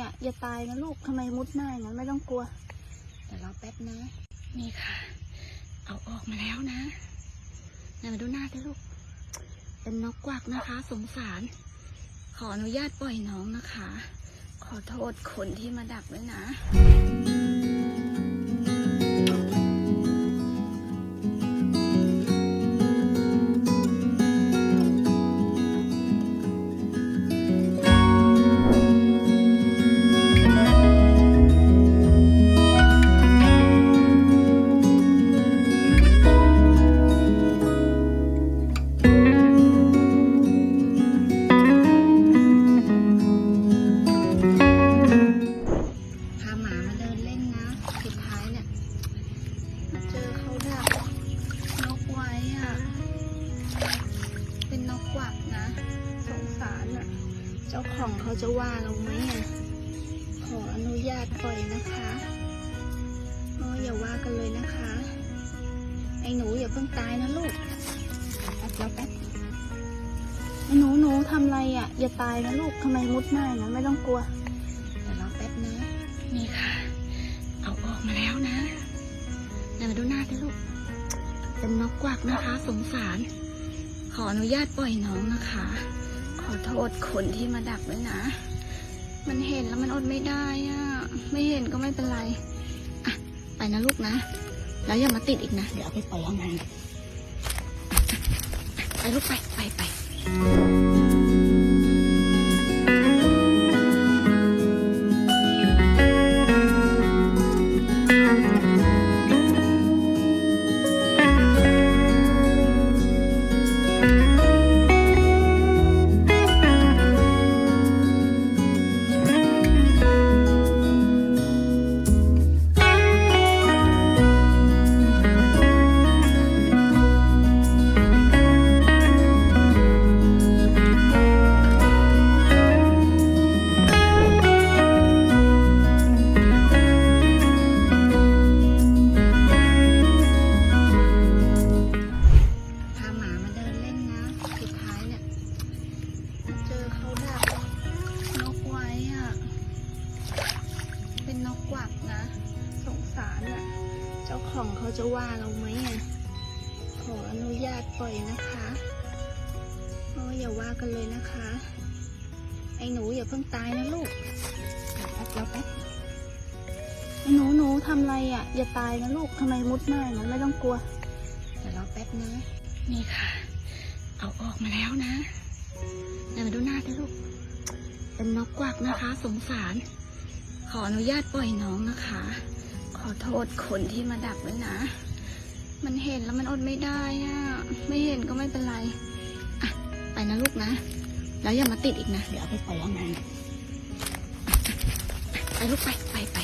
อะ อย่าตายนะลูกทำไมมุดหน้าอย่างนั้นไม่ต้องกลัวแต่รอแป๊บนะ นี่ค่ะ เอาออกมาแล้วนะไหนมาดูหน้าด้วยลูก เป็นนกกวักนะคะ สงสาร ขออนุญาตปล่อยน้องนะคะ ขอโทษคนที่มาดักด้วยนะ จ้าของเขาจะว่าเราไหมอะขออนุญาตปล่อยนะคะโอ้อย่าว่ากันเลยนะคะ ไอ้หนูอย่าเพิ่งตายนะลูกแป๊บแล้วแป๊บไอ้หนูหนูทำอะไรอะ อย่าตายนะลูกทำไมมุดหน้าอย่างนั้นไม่ต้องกลัวแต่รอแป๊บนะ นี่ค่ะ เอาออกมาแล้วนะไหนมาดูหน้าด้วยลูก เป็นนกกวักนะคะ สงสาร ขออนุญาตปล่อยน้องนะคะ ขอโทษคนที่มาดักด้วยนะ มันเห็นแล้วมันอดไม่ได้อะไม่เห็นก็ไม่เป็นไร อะ ไปนะลูกนะ แล้วอย่ามาติดอีกนะ เดี๋ยวเอาไปปล่อยห้องน้ำไปลูกไป ไปไป เจอเขาดักนกไว้อะเป็นนกกวักนะ สงสารอะเจ้าของเขาจะว่าเราไหมอะขออนุญาตปล่อยนะคะโอ้อย่าว่ากันเลยนะคะ ไอ้หนูอย่าเพิ่งตายนะลูกแป๊บแป๊บไอ้หนูหนูทำอะไรอะอย่าตายนะลูกทำไมมุดหน้าอย่างนั้นไม่ต้องกลัวแต่รอแป๊บนะ นี่ค่ะ เอาออกมาแล้วนะ ไหนมาดูหน้าด้วยลูก เป็นนกกวักนะคะ สงสาร ขออนุญาตปล่อยน้องนะคะ ขอโทษคนที่มาดักด้วยนะ มันเห็นแล้วมันอดไม่ได้อะไม่เห็นก็ไม่เป็นไรอะไปนะลูกนะ แล้วอย่ามาติดอีกนะ เดี๋ยวเอาไปปล่อยห้องน้ำอะไปลูกไปไปไป